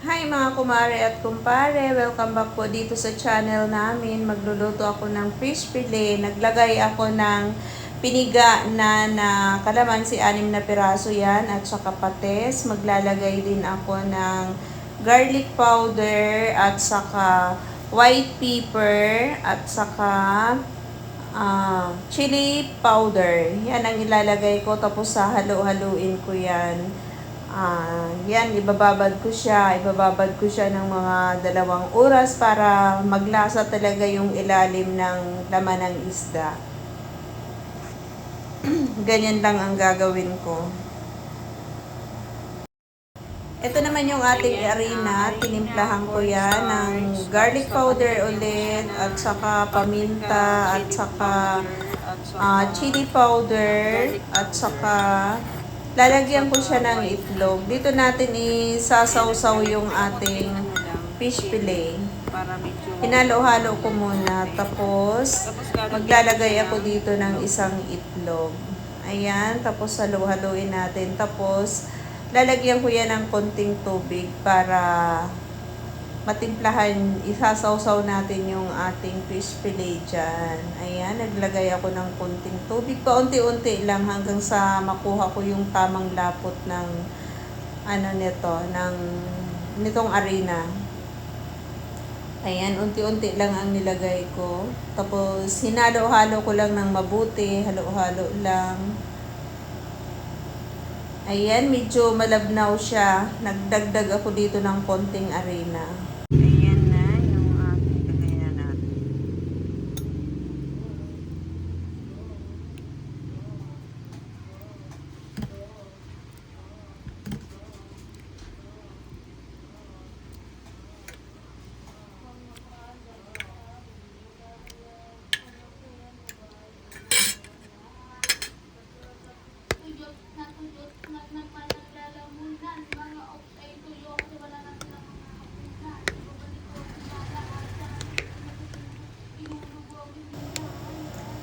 Hi mga kumare at kumpare, welcome back po dito sa channel namin. Magluluto ako ng fish fillet. Naglagay ako ng piniga na, na kalamansi, anim na piraso yan at saka pates. Maglalagay din ako ng garlic powder at saka white pepper at saka ah, chili powder. Yan ang ilalagay ko tapos halo-haluin ko yan. Ah, yan, ibababad ko siya. Ibababad ko siya ng mga dalawang oras para maglasa talaga yung ilalim ng laman ng isda. Ganyan lang ang gagawin ko. Ito naman yung ating arena. Tinimplahan ko yan ng garlic powder ulit at saka paminta at saka ah, chili powder at saka lalagyan ko siya ng itlog. Dito natin isasawsaw yung ating fish fillet. Hinalo-halo ko muna tapos maglalagay ako dito ng isang itlog. Ayan, tapos halo-haloin natin. Tapos lalagyan ko yan ng konting tubig para matimplahan, isasawsaw natin yung ating fish fillet dyan. Ayan, naglagay ako ng konting tubig. Paunti-unti lang hanggang sa makuha ko yung tamang lapot ng ano nito, ng nitong arena. Ayan, unti-unti lang ang nilagay ko. Tapos, hinalo-halo ko lang ng mabuti. Halo-halo lang. Ayan, medyo malabnaw siya. Nagdagdag ako dito ng konting arena. Ayan na yung ating lagay na natin. tuyot na tuyot na naman ang lalamunan mga ops ay tuyo kasi wala na silang mga kapunan ibabalik ko ang lahat sa inulubog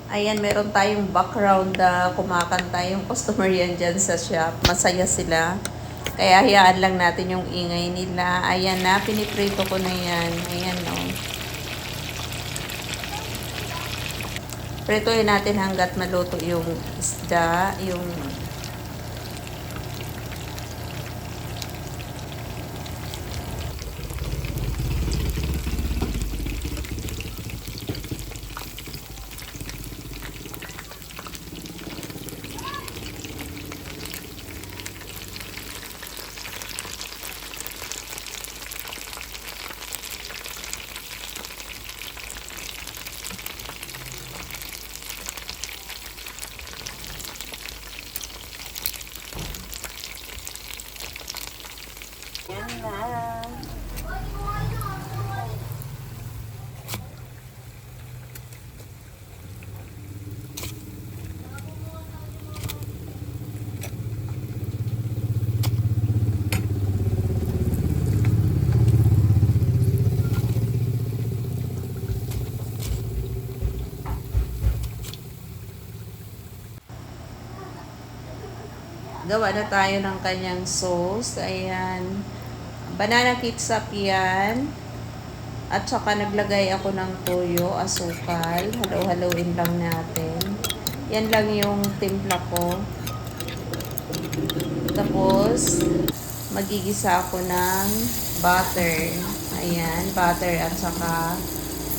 Ayan, meron tayong background na kumakanta yung customer yan dyan sa shop. Masaya sila. Kaya hayaan lang natin yung ingay nila. Ayan na, piniprito ko na yan. Ayan no. Pritohin natin hanggat maluto yung isda, yung gawa na tayo ng kanyang sauce. Ayan. Banana ketchup yan. At saka naglagay ako ng toyo, asukal. Halo-haloin lang natin. Yan lang yung timpla ko. Tapos, magigisa ako ng butter. Ayan, butter at saka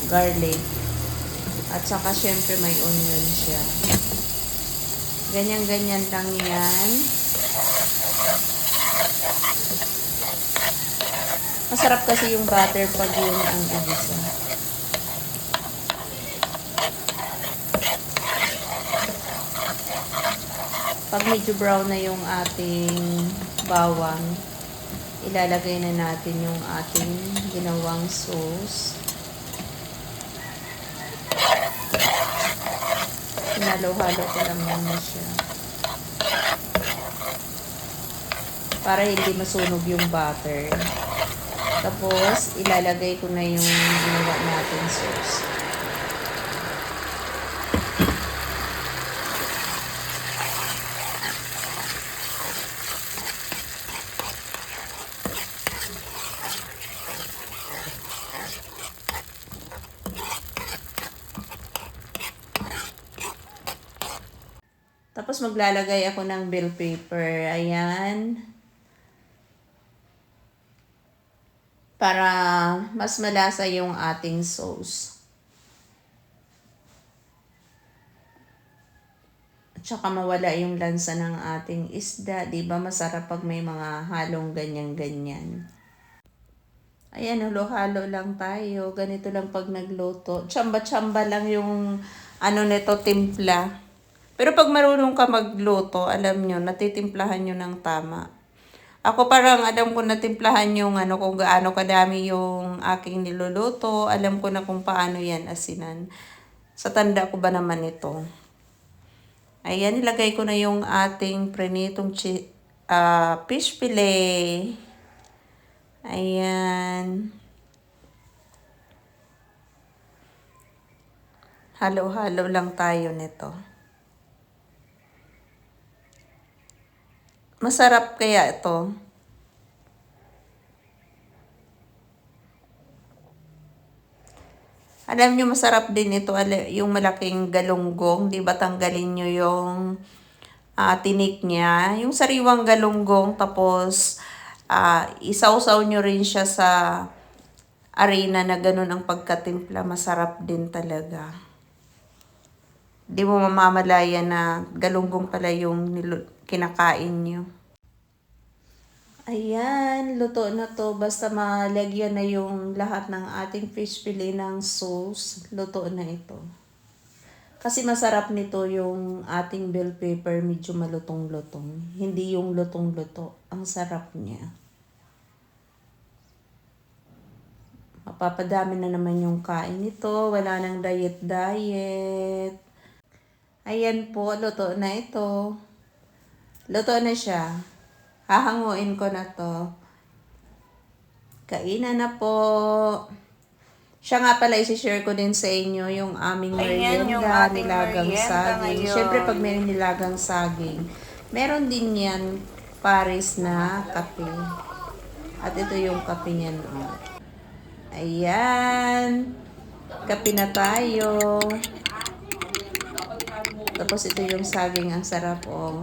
garlic. At saka syempre may onion siya. Ganyan-ganyan lang yan. Masarap kasi yung butter pag yun ang igisa. Pag medyo brown na yung ating bawang, ilalagay na natin yung ating ginawang sauce. Hinalo-halo ko lang muna siya. Para hindi masunog yung butter. Tapos, ilalagay ko na yung ginawa natin sauce. Tapos maglalagay ako ng bill paper. Ayan. Para mas malasa yung ating sauce. At saka mawala yung lansa ng ating isda. Ba masarap pag may mga halong ganyan-ganyan. Ayan, halo-halo lang tayo. Ganito lang pag nagluto. Tsamba-tsamba lang yung ano nito, timpla. Pero pag marunong ka magluto, alam nyo, natitimplahan nyo ng tama. Ako parang alam ko natimplahan yung ano kung gaano kadami yung aking niluluto. Alam ko na kung paano yan asinan. Sa tanda ko ba naman ito. Ayan, ilagay ko na yung ating prenitong chi- ah, fish fillet. Ayan. Halo-halo lang tayo nito. Masarap kaya ito. Alam nyo, masarap din ito, yung malaking galunggong, di ba tanggalin nyo yung ah, tinik niya. Yung sariwang galunggong, tapos ah, isawsaw nyo rin siya sa arena na ganun ang pagkatimpla. Masarap din talaga. Di mo mamamalaya na galunggong pala yung nilu- kinakain nyo. Ayan, luto na to. Basta malagyan na yung lahat ng ating fish fillet ng sauce. Luto na ito. Kasi masarap nito yung ating bell pepper, medyo malutong-lutong. Hindi yung lutong-luto. Ang sarap niya. Mapapadami na naman yung kain nito. Wala nang diet-diet. Ayan po, luto na ito. Luto na siya. Hahanguin ko na to. Kainan na po. Siya nga pala, isi-share ko din sa inyo yung aming merienda, nilagang merienda saging. ngayon. Siyempre, pag may nilagang saging, meron din yan Paris na kape. At ito yung kape niya noon. Ayan. Kape na tayo. Tapos ito yung saging. Ang sarap oh.